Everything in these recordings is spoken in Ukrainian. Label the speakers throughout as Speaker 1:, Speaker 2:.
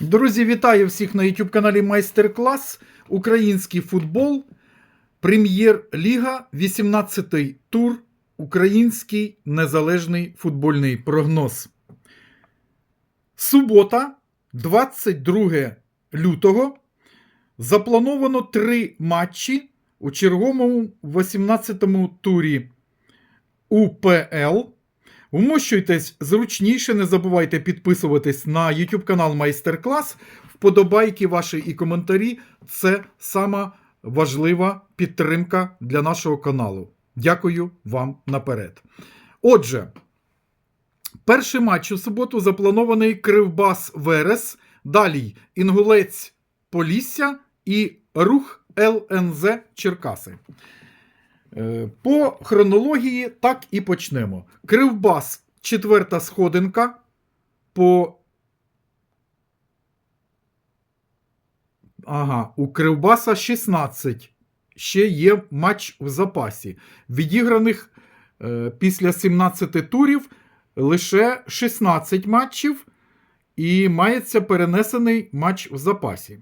Speaker 1: Друзі, вітаю всіх на YouTube каналі Майстер-клас. Український футбол. Прем'єр-ліга, 18-й тур. Український незалежний футбольний прогноз. Субота, 22 лютого. Заплановано три матчі у черговому 18-му турі УПЛ. Вмощуйтесь зручніше, не забувайте підписуватись на YouTube канал Майстер-клас. Вподобайки ваші і коментарі це сама важлива підтримка для нашого каналу. Дякую вам наперед. Отже, перший матч у суботу запланований Кривбас Верес, далі Інгулець Полісся і Рух ЛНЗ Черкаси. Е, По хронології так і почнемо. Кривбас, четверта сходинка. По. Ага, у Кривбаса 16. Ще є матч в запасі. Відіграних е, після 17 турів лише 16 матчів, і мається перенесений матч в запасі.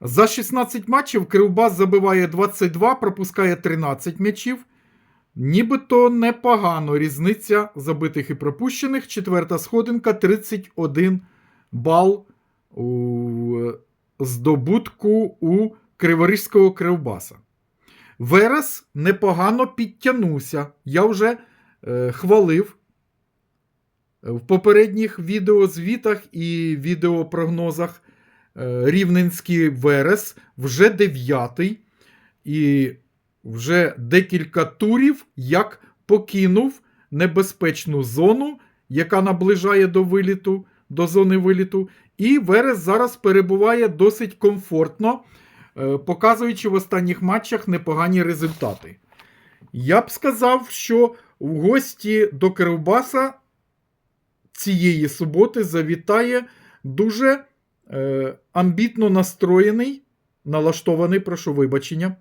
Speaker 1: За 16 матчів Кривбас забиває 22, пропускає 13 м'ячів. Нібито непогано різниця забитих і пропущених. Четверта сходинка 31 бал у здобутку у Криворізького Кривбаса. Верес непогано підтягнувся. Я вже е, хвалив в попередніх відеозвітах і відеопрогнозах. Е, Рівненський Верес вже дев'ятий, і вже декілька турів як покинув небезпечну зону, яка наближає до виліту, до зони виліту. І Верес зараз перебуває досить комфортно, е, показуючи в останніх матчах непогані результати. Я б сказав, що в гості до Кривбаса цієї суботи завітає дуже е, амбітно настроєний, налаштований, прошу вибачення.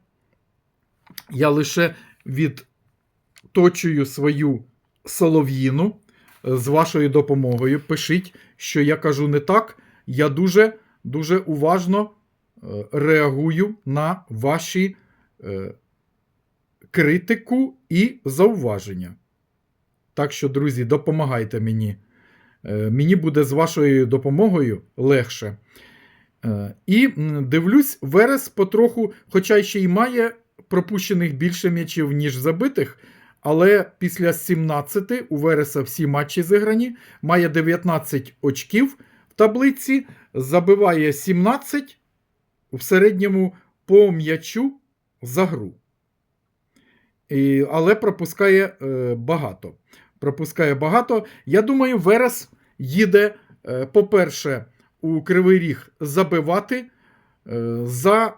Speaker 1: Я лише відточую свою солов'їну е, з вашою допомогою. Пишіть, що я кажу не так. Я дуже дуже уважно е, реагую на ваші е, критику і зауваження. Так що, друзі, допомагайте мені. Е, Мені буде з вашою допомогою легше. Е, І дивлюсь, Верес потроху, хоча ще й має пропущених більше м'ячів, ніж забитих. Але після 17 у Вереса всі матчі зіграні, має 19 очків в таблиці, забиває 17 в середньому по м'ячу за гру. І, але пропускає е, багато. Пропускає багато. Я думаю, Верес їде, е, по-перше, у Кривий Ріг забивати. Е, за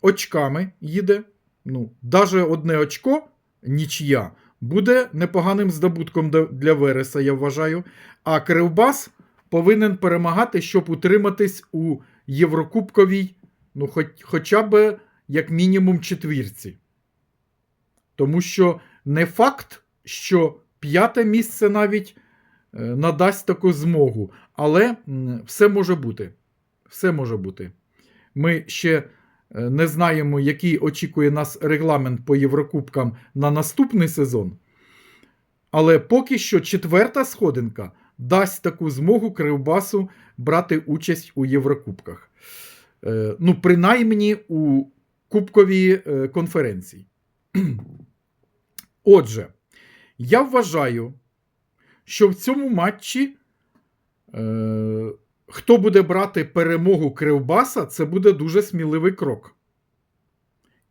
Speaker 1: очками їде. Ну, Даже одне очко, нічия, буде непоганим здобутком для Вереса, я вважаю. А Кривбас повинен перемагати, щоб утриматись у Єврокубковій, ну, хоч, хоча б як мінімум четвірці. Тому що не факт, що п'яте місце навіть надасть таку змогу. Але все може бути. Все може бути. Ми ще е, не знаємо, який очікує нас регламент по Єврокубкам на наступний сезон. Але поки що четверта сходинка дасть таку змогу Кривбасу брати участь у Єврокубках. Е, Ну, принаймні у Кубковій е, конференції. Отже, я вважаю, що в цьому матчі е, хто буде брати перемогу Кривбаса, це буде дуже сміливий крок.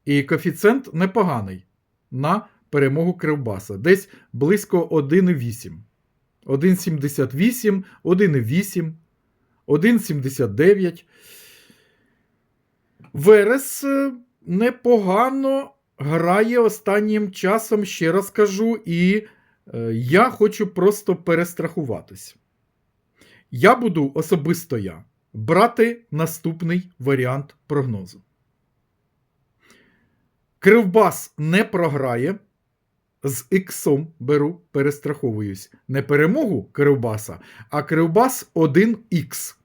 Speaker 1: І коефіцієнт непоганий на перемогу Кривбаса. Десь близько 1,8. 1,78, 1,8, 1,79. Верес е, непогано грає останнім часом, ще раз кажу, і я хочу просто перестрахуватись. Я буду особисто я брати наступний варіант прогнозу. Кривбас не програє. З іксом беру, перестраховуюсь. Не перемогу Кривбаса, а Кривбас 1х.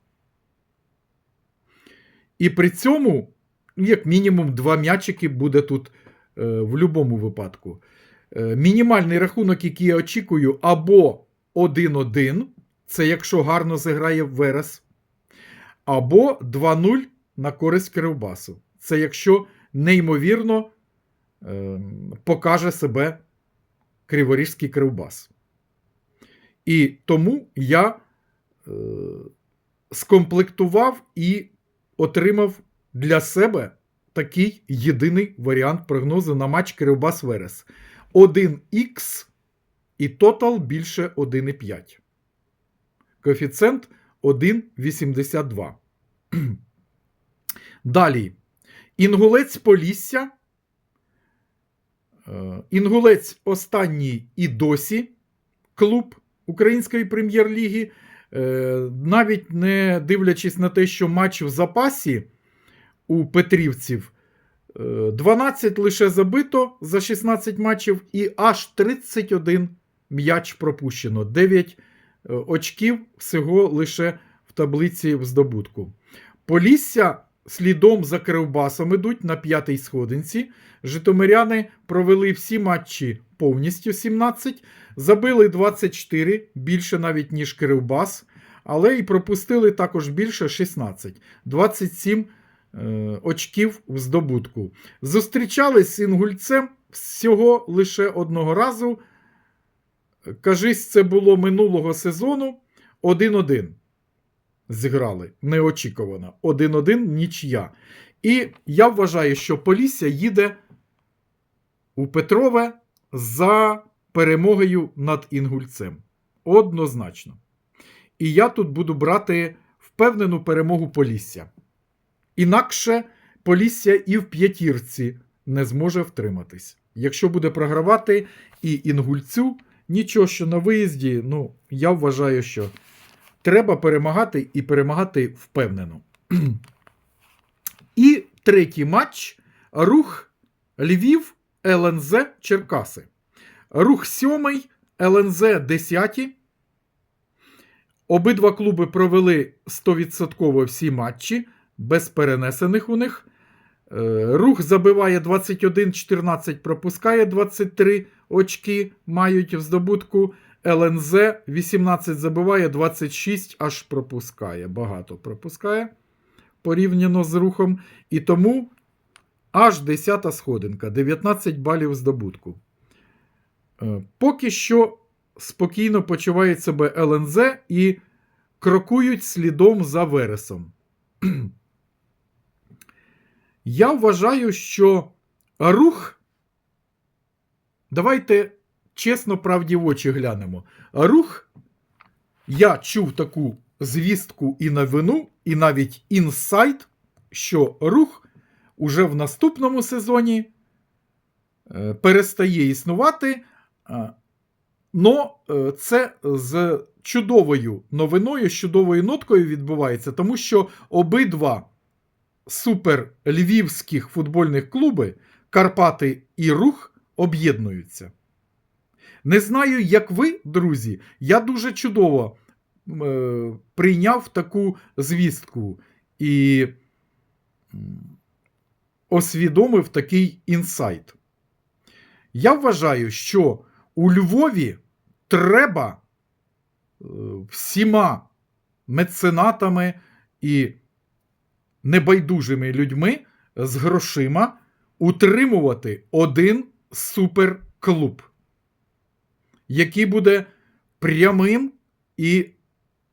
Speaker 1: І при цьому, як мінімум, два м'ячики буде тут е, в будь-якому випадку. Е, мінімальний рахунок, який я очікую, або 1-1, це якщо гарно зіграє Верес, або 2-0 на користь Кривбасу. Це якщо неймовірно е, покаже себе Криворізький Кривбас. І тому я е, скомплектував і отримав для себе такий єдиний варіант прогнозу на матч Кривбас Верес. 1х і тотал більше 1,5. Коефіцієнт 1,82. Далі. Інгулець Полісся. Е, Інгулець останній і досі клуб Української прем'єр-ліги. Е, Навіть не дивлячись на те, що матч в запасі у Петрівців 12 лише забито за 16 матчів, і аж 31 м'яч пропущено. 9 е, очків всього лише в таблиці в здобутку. Полісся слідом за Кривбасом ідуть на п'ятій сходинці. Житомиряни провели всі матчі повністю 17, забили 24, більше навіть ніж Кривбас, але і пропустили також більше 16, 27 е, очків в здобутку. Зустрічались з Інгульцем всього лише одного разу. Кажись, це було минулого сезону 1-1 зіграли неочікувано. 1-1 нічия. І я вважаю, що Полісся їде у Петрове за перемогою над Інгульцем. Однозначно. І я тут буду брати впевнену перемогу Полісся. Інакше Полісся і в п'ятірці не зможе втриматись. Якщо буде програвати і Інгульцю, нічого, що на виїзді, ну, я вважаю, що треба перемагати і перемагати впевнено. І третій матч рух Львів, ЛНЗ Черкаси. Рух сьомий, ЛНЗ 10. Обидва клуби провели 100% всі матчі, без перенесених у них. Е, Рух забиває 21-14, пропускає 23 очки, мають в здобутку. ЛНЗ 18 забиває, 26 аж пропускає. Багато пропускає порівняно з рухом. І тому аж 10 сходинка, 19 балів здобутку. Е, Поки що спокійно почуває себе ЛНЗ і крокують слідом за Вересом. Я вважаю, що рух. Давайте чесно правді в очі глянемо. Рух, я чув таку звістку і новину, і навіть інсайт, що рух уже в наступному сезоні е, перестає існувати. е, Но е, це з чудовою новиною, з чудовою ноткою відбувається, тому що обидва супер львівських футбольних клуби Карпати і Рух об'єднуються. Не знаю, як ви, друзі, я дуже чудово е, прийняв таку звістку і освідомив такий інсайт. Я вважаю, що у Львові треба е, всіма меценатами і небайдужими людьми з грошима утримувати один суперклуб, який буде прямим і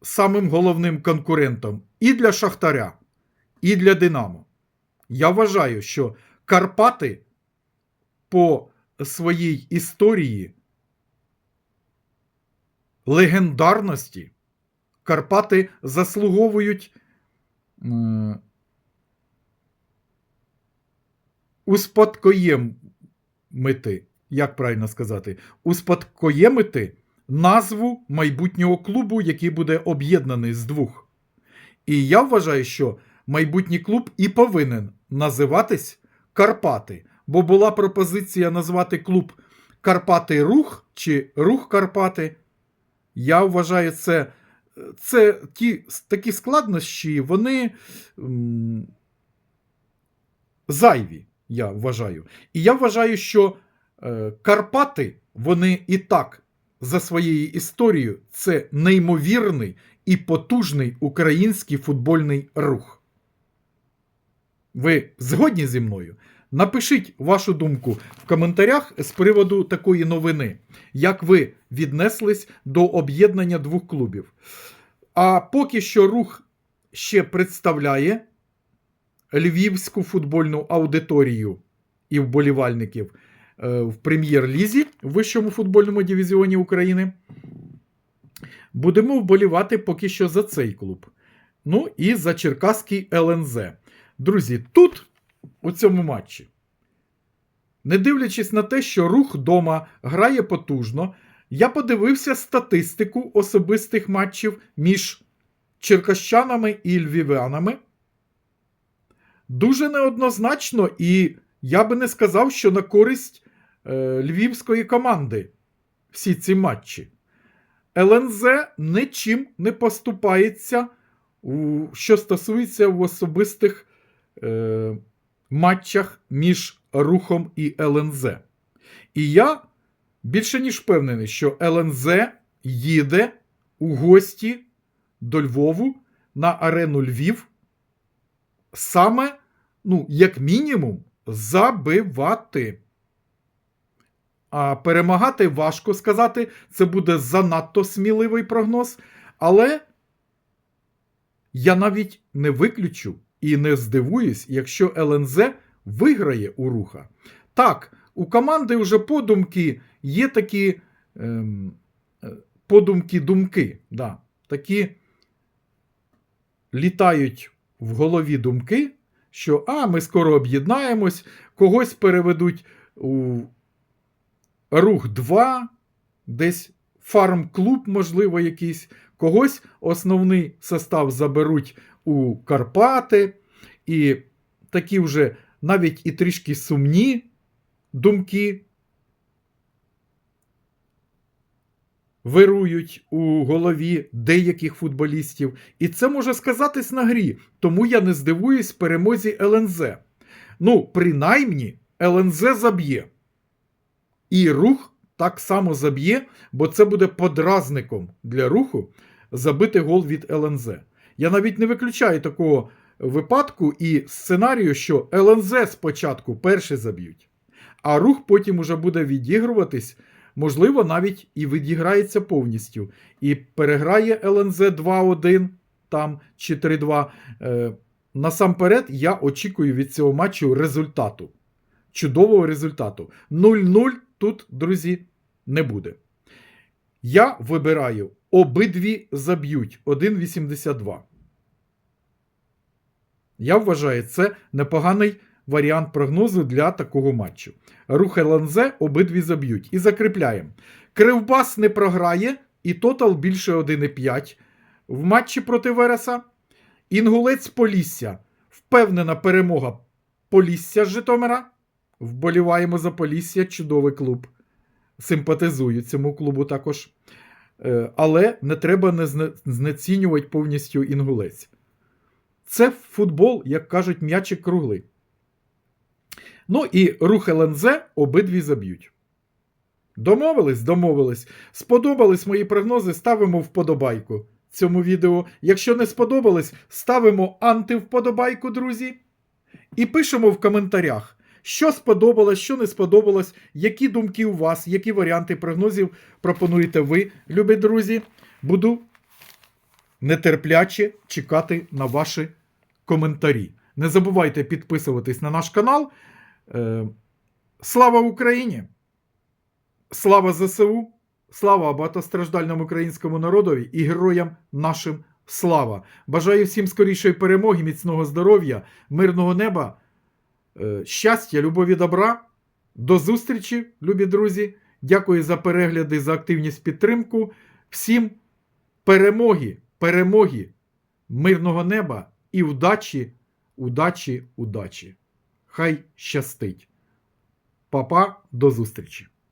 Speaker 1: самим головним конкурентом і для Шахтаря, і для Динамо. Я вважаю, що Карпати по своїй історії легендарності Карпати заслуговують м, успадкоємити, як правильно сказати, успадкоємити назву майбутнього клубу, який буде об'єднаний з двох. І я вважаю, що майбутній клуб і повинен називатись Карпати, бо була пропозиція назвати клуб Карпати Рух чи Рух Карпати. Я вважаю, це, це ті такі складнощі, вони м, зайві, я вважаю. І я вважаю, що е, Карпати, вони і так за своєю історією, це неймовірний і потужний український футбольний рух. Ви згодні зі мною? Напишіть вашу думку в коментарях з приводу такої новини, як ви віднеслись до об'єднання двох клубів. А поки що рух ще представляє львівську футбольну аудиторію і вболівальників е, в прем'єр-лізі в вищому футбольному дивізіоні України. Будемо вболівати поки що за цей клуб. Ну і за Черкаський ЛНЗ. Друзі, тут, у цьому матчі, не дивлячись на те, що рух дома грає потужно, я подивився статистику особистих матчів між черкащанами і львів'янами. Дуже неоднозначно, і я би не сказав, що на користь е, львівської команди всі ці матчі. ЛНЗ нічим не поступається, у, що стосується в особистих е, матчах між Рухом і ЛНЗ. І я більше ніж впевнений, що ЛНЗ їде у гості до Львову на арену Львів саме, ну, як мінімум, забивати. А перемагати важко сказати, це буде занадто сміливий прогноз. Але я навіть не виключу і не здивуюсь, якщо ЛНЗ виграє у руха. Так, у команди вже подумки є такі ем, е, подумки-думки. Да, такі літають в голові думки, що а, ми скоро об'єднаємось, когось переведуть у рух 2, десь фарм-клуб, можливо, якийсь, когось основний состав заберуть у Карпати, і такі вже навіть і трішки сумні думки вирують у голові деяких футболістів. І це може сказатись на грі. Тому я не здивуюсь перемозі ЛНЗ. Ну, принаймні, ЛНЗ заб'є. І рух так само заб'є, бо це буде подразником для руху забити гол від ЛНЗ. Я навіть не виключаю такого випадку і сценарію, що ЛНЗ спочатку перший заб'ють, а рух потім уже буде відігруватись, можливо, навіть і відіграється повністю. І переграє ЛНЗ 2-1 там чи 3-2. Е, насамперед, я очікую від цього матчу результату. Чудового результату. 0-0 тут, друзі, не буде. Я вибираю обидві заб'ють 1,82. Я вважаю, це непоганий варіант прогнозу для такого матчу. Рух ЛНЗ обидві заб'ють. І закріпляємо. Кривбас не програє, і тотал більше 1,5 в матчі проти Вереса. Інгулець Полісся. Впевнена перемога Полісся з Житомира. Вболіваємо за Полісся, чудовий клуб. Симпатизую цьому клубу також. Е, Але не треба не знецінювати повністю інгулець. Це футбол, як кажуть, м'ячик круглий. Ну і рух ЛНЗ обидві заб'ють. Домовились? Домовились. Сподобались мої прогнози, ставимо вподобайку цьому відео. Якщо не сподобались, ставимо антивподобайку, друзі. І пишемо в коментарях, що сподобалось, що не сподобалось, які думки у вас, які варіанти прогнозів пропонуєте ви, любі друзі. Буду нетерпляче чекати на ваші коментарі. Не забувайте підписуватись на наш канал. Е, Слава Україні! Слава ЗСУ! Слава багатостраждальному українському народові і героям нашим слава! Бажаю всім скорішої перемоги, міцного здоров'я, мирного неба, е, щастя, любові, добра. До зустрічі, любі друзі! Дякую за перегляди, за активність підтримку. Всім перемоги, перемоги, мирного неба і удачі, удачі, удачі. Хай щастить. Папа, до зустрічі!